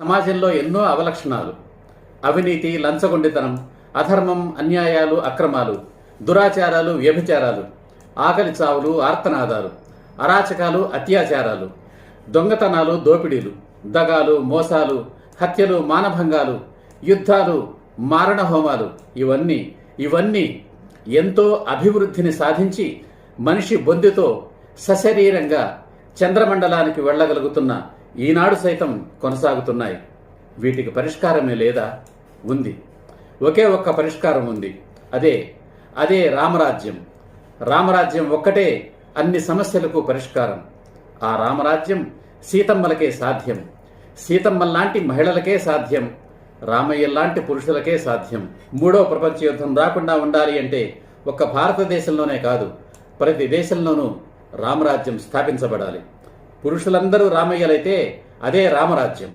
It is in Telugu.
సమాజంలో ఎన్నో అవలక్షణాలు. అవినీతి లంచగొండితనం అధర్మం అన్యాయాలు అక్రమాలు దురాచారాలు వ్యభిచారాలు ఆకలి చావులు ఆర్తనాదాలు అరాచకాలు అత్యాచారాలు దొంగతనాలు దోపిడీలు దగాలు మోసాలు హత్యలు మానభంగాలు యుద్ధాలు మారణహోమాలు ఇవన్నీ ఇవన్నీ ఎంతో అభివృద్ధిని సాధించి మనిషి బొందితో సశరీరంగా చంద్రమండలానికి వెళ్ళగలుగుతున్న ఈనాడు సైతం కొనసాగుతున్నాయి. వీటికి పరిష్కారమే లేదా? ఉంది. ఒకే ఒక్క పరిష్కారం ఉంది. అదే అదే రామరాజ్యం. రామరాజ్యం ఒక్కటే అన్ని సమస్యలకు పరిష్కారం. ఆ రామరాజ్యం సీతమ్మలకే సాధ్యం. సీతమ్మల్లాంటి మహిళలకే సాధ్యం. రామయ్య లాంటి పురుషులకే సాధ్యం. మూడో ప్రపంచ యుద్ధం రాకుండా ఉండాలి అంటే ఒక్క భారతదేశంలోనే కాదు ప్రతి దేశంలోనూ రామరాజ్యం స్థాపించబడాలి. పురుషులందరూ రామయ్యలైతే అదే రామరాజ్యం.